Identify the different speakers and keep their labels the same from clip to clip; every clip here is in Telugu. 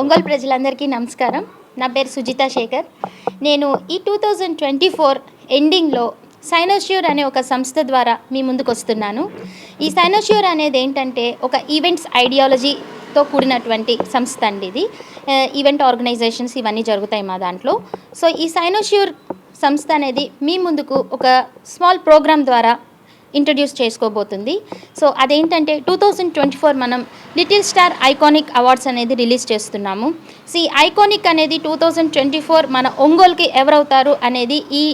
Speaker 1: ఒంగోలు ప్రజలందరికీ నమస్కారం. నా పేరు సుజిత శేఖర్. నేను ఈ టూ థౌజండ్ ట్వంటీ ఫోర్ ఎండింగ్లో సైనోష్యూర్ అనే ఒక సంస్థ ద్వారా మీ ముందుకు వస్తున్నాను. ఈ సైనోష్యూర్ అనేది ఏంటంటే ఒక ఈవెంట్స్ ఐడియాలజీతో కూడినటువంటి సంస్థ అండి ఇది. ఈవెంట్ ఆర్గనైజేషన్స్ ఇవన్నీ జరుగుతాయి మా దాంట్లో. సో ఈ సైనోష్యూర్ సంస్థ అనేది మీ ముందుకు ఒక స్మాల్ ప్రోగ్రామ్ ద్వారా ఇంట్రడ్యూస్ చేసుకోబోతుంది. సో అదేంటంటే టూ థౌజండ్ ట్వంటీ ఫోర్ మనం లిటిల్ స్టార్ ఐకానిక్ అవార్డ్స్ అనేది రిలీజ్ చేస్తున్నాము. సి ఐకానిక్ అనేది టూ థౌజండ్ ట్వంటీ ఫోర్ మన ఒంగోలుకి ఎవరవుతారు అనేది ఈ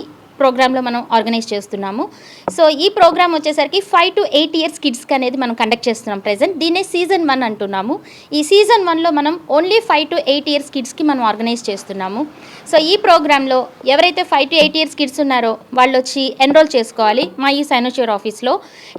Speaker 1: ప్రోగ్రాంలో మనం ఆర్గనైజ్ చేస్తున్నాము. సో ఈ ప్రోగ్రామ్ వచ్చేసరికి ఫైవ్ టు ఎయిట్ ఇయర్స్ కిడ్స్కి అనేది మనం కండక్ట్ చేస్తున్నాం ప్రజెంట్ దీన్నే సీజన్ వన్ అంటున్నాము. ఈ సీజన్ వన్లో మనం only five to eight years కిడ్స్కి మనం ఆర్గనైజ్ చేస్తున్నాము. సో ఈ ప్రోగ్రాంలో ఎవరైతే five to eight years kids ఉన్నారో వాళ్ళు వచ్చి ఎన్రోల్ చేసుకోవాలి. మా ఈ సైనోచర్ ఆఫీస్లో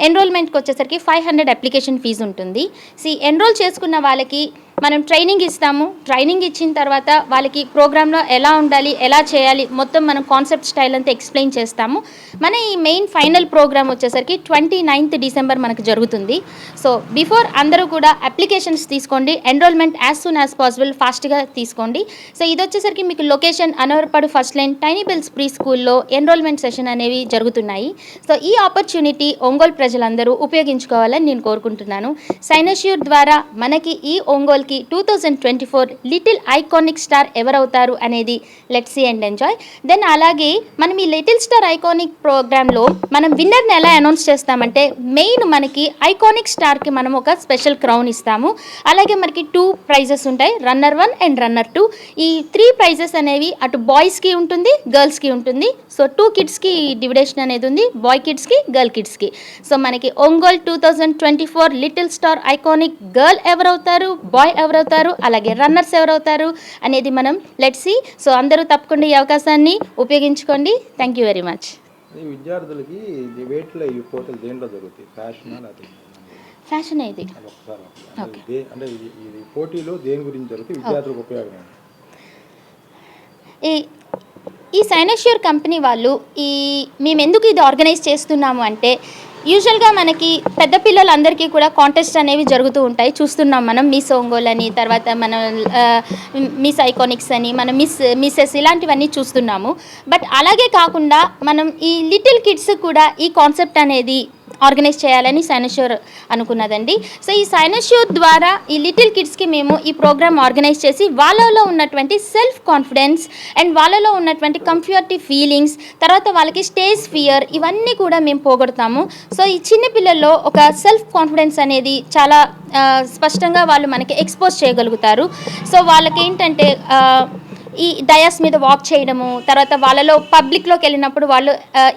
Speaker 1: ఎన్రోల్మెంట్కి వచ్చేసరికి ఫైవ్ హండ్రెడ్ అప్లికేషన్ ఫీజు ఉంటుంది. సి ఎన్రోల్ చేసుకున్న వాళ్ళకి మనం ట్రైనింగ్ ఇస్తాము. ట్రైనింగ్ ఇచ్చిన తర్వాత వాళ్ళకి ప్రోగ్రాంలో ఎలా ఉండాలి ఎలా చేయాలి మొత్తం మనం కాన్సెప్ట్ స్టైల్ అంతా ఎక్స్ప్లెయిన్ చేస్తాము. మన ఈ మెయిన్ ఫైనల్ ప్రోగ్రామ్ వచ్చేసరికి ట్వంటీ నైన్త్ డిసెంబర్ మనకు జరుగుతుంది. సో బిఫోర్ అందరూ కూడా అప్లికేషన్స్ తీసుకోండి. Enrolment as soon as possible ఫాస్ట్గా తీసుకోండి. సో ఇది వచ్చేసరికి మీకు location అనవర్పాడు first line tiny bills pre స్కూల్లో ఎన్రోల్మెంట్ సెషన్ అనేవి జరుగుతున్నాయి. సో ఈ ఆపర్చునిటీ ఒంగోలు ప్రజలందరూ ఉపయోగించుకోవాలని నేను కోరుకుంటున్నాను. సైనష్యూర్ ద్వారా మనకి ఈ మనకి two thousand twenty four little iconic star ఎవరవుతారు అనేది let see and enjoy. Then అలాగే మనం ఈ లిటిల్ స్టార్ ఐకానిక్ ప్రోగ్రాంలో మనం విన్నర్ని ఎలా అనౌన్స్ చేస్తామంటే మెయిన్ మనకి ఐకానిక్ స్టార్కి మనం ఒక స్పెషల్ క్రౌన్ ఇస్తాము. అలాగే మనకి టూ ప్రైజెస్ ఉంటాయి runner one and runner two. ఈ త్రీ ప్రైజెస్ అనేవి అటు బాయ్స్కి ఉంటుంది గర్ల్స్కి ఉంటుంది. సో టూ కిడ్స్కి డివిడేషన్ అనేది ఉంది బాయ్ కిడ్స్కి గర్ల్ కిడ్స్కి. సో మనకి Ongole two thousand twenty four little star iconic girl ఎవరవుతారు boy ఎవరవుతారు? అలాగే రన్నర్స్ ఎవరవుతారు? అనేది మనం లెట్ సి సో అందరూ తప్పకుండా ఈ అవకాశాన్ని ఉపయోగించుకోండి. థ్యాంక్ యూ వెరీ మచ్
Speaker 2: విద్యార్థులకి వేట్లో ఈ పోటీలు దేంట్లో జరుగుతాయి? ఫ్యాషన్
Speaker 1: ఇది?
Speaker 2: ఒకసారి అంటే ఇది- పోటీలో దేని గురించి జరుగుతాయి? విద్యార్థులకు ఉపయోగం?
Speaker 1: ఈ ఈ సైనష్యూర్ కంపెనీ వాళ్ళు ఈ మేము ఎందుకు ఇది ఆర్గనైజ్ చేస్తున్నాము అంటే యూజువల్గా మనకి పెద్ద పిల్లలందరికీ కూడా కాంటెస్ట్ అనేవి జరుగుతూ ఉంటాయి. చూస్తున్నాం మనం మిస్ ఒంగోల్ అని తర్వాత మనం మిస్ ఐకానిక్స్ అని మనం మిస్ మిస్సెస్ ఇలాంటివన్నీ చూస్తున్నాము. బట్ అలాగే కాకుండా మనం ఈ లిటిల్ కిడ్స్ కూడా ఈ కాన్సెప్ట్ అనేది ఆర్గనైజ్ చేయాలని సైనష్యూర్ అనుకున్నదండి. సో ఈ సైనష్యూర్ ద్వారా ఈ లిటిల్ కిడ్స్కి మేము ఈ ప్రోగ్రామ్ ఆర్గనైజ్ చేసి వాళ్ళలో ఉన్నటువంటి సెల్ఫ్ కాన్ఫిడెన్స్ అండ్ వాళ్ళలో ఉన్నటువంటి కంఫర్టివ్ ఫీలింగ్స్ తర్వాత వాళ్ళకి స్టేజ్ ఫియర్ ఇవన్నీ కూడా మేము పోగొడతాము. సో ఈ చిన్న పిల్లల్లో ఒక సెల్ఫ్ కాన్ఫిడెన్స్ అనేది చాలా స్పష్టంగా వాళ్ళు మనకి ఎక్స్పోజ్ చేయగలుగుతారు. సో వాళ్ళకి ఏంటంటే ఈ డయాస్ మీద వాక్ చేయడము తర్వాత వాళ్ళలో పబ్లిక్లోకి వెళ్ళినప్పుడు వాళ్ళు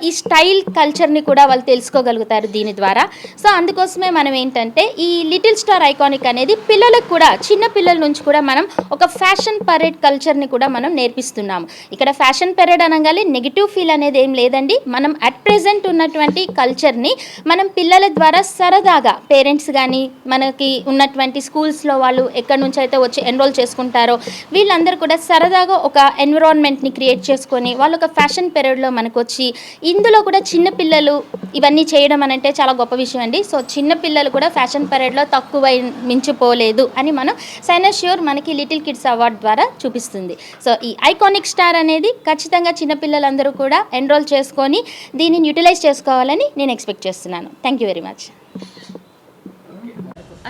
Speaker 1: ఈ స్టైల్ కల్చర్ని కూడా వాళ్ళు తెలుసుకోగలుగుతారు దీని ద్వారా. సో అందుకోసమే మనం ఏంటంటే ఈ లిటిల్ స్టార్ ఐకానిక్ అనేది పిల్లలకు కూడా చిన్న పిల్లల నుంచి కూడా మనం ఒక ఫ్యాషన్ పరేడ్ కల్చర్ని కూడా మనం నేర్పిస్తున్నాము. ఇక్కడ ఫ్యాషన్ పరేడ్ అనగానే నెగిటివ్ ఫీల్ అనేది ఏం లేదండి. మనం అట్ ప్రెజెంట్ ఉన్నటువంటి కల్చర్ని మనం పిల్లల ద్వారా సరదాగా పేరెంట్స్ కానీ మనకి ఉన్నటువంటి స్కూల్స్లో వాళ్ళు ఎక్కడి నుంచి అయితే వచ్చి ఎన్రోల్ చేసుకుంటారో వీళ్ళందరూ కూడా సరదా సరదాగా ఒక ఎన్విరాన్మెంట్ని క్రియేట్ చేసుకొని వాళ్ళు ఒక ఫ్యాషన్ పీరియడ్లో మనకు వచ్చి ఇందులో కూడా చిన్న పిల్లలు ఇవన్నీ చేయడం అని అంటే చాలా గొప్ప విషయం అండి. సో చిన్న పిల్లలు కూడా ఫ్యాషన్ పీరియడ్లో తక్కువ మించిపోలేదు అని మనం సైనష్యూర్ మనకి లిటిల్ కిడ్స్ అవార్డ్ ద్వారా చూపిస్తుంది. సో ఈ ఐకానిక్ స్టార్ అనేది ఖచ్చితంగా చిన్న పిల్లలందరూ కూడా ఎన్రోల్ చేసుకొని దీనిని యూటిలైజ్ చేసుకోవాలని నేను ఎక్స్పెక్ట్ చేస్తున్నాను. Thank you very much.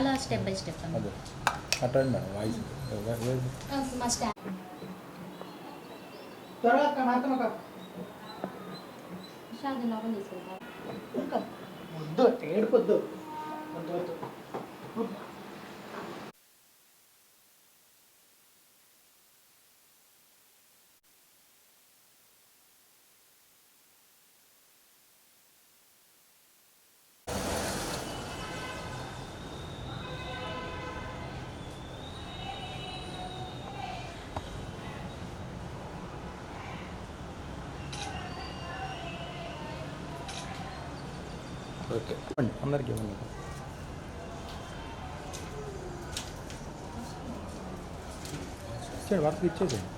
Speaker 1: అలా step by step
Speaker 2: attend madam voice.
Speaker 1: మా స్టాఫ్.
Speaker 3: త్వరగా అక్క మార్కమక్క
Speaker 1: లోపల తీసుకెళ్తారు
Speaker 3: వద్దు ఏడుకొద్దు వద్దు వద్దు.
Speaker 2: ఓకే. అందరికీ ఇవ్వండి. ఇచ్చేయండి వాటికి ఇచ్చేసేయండి.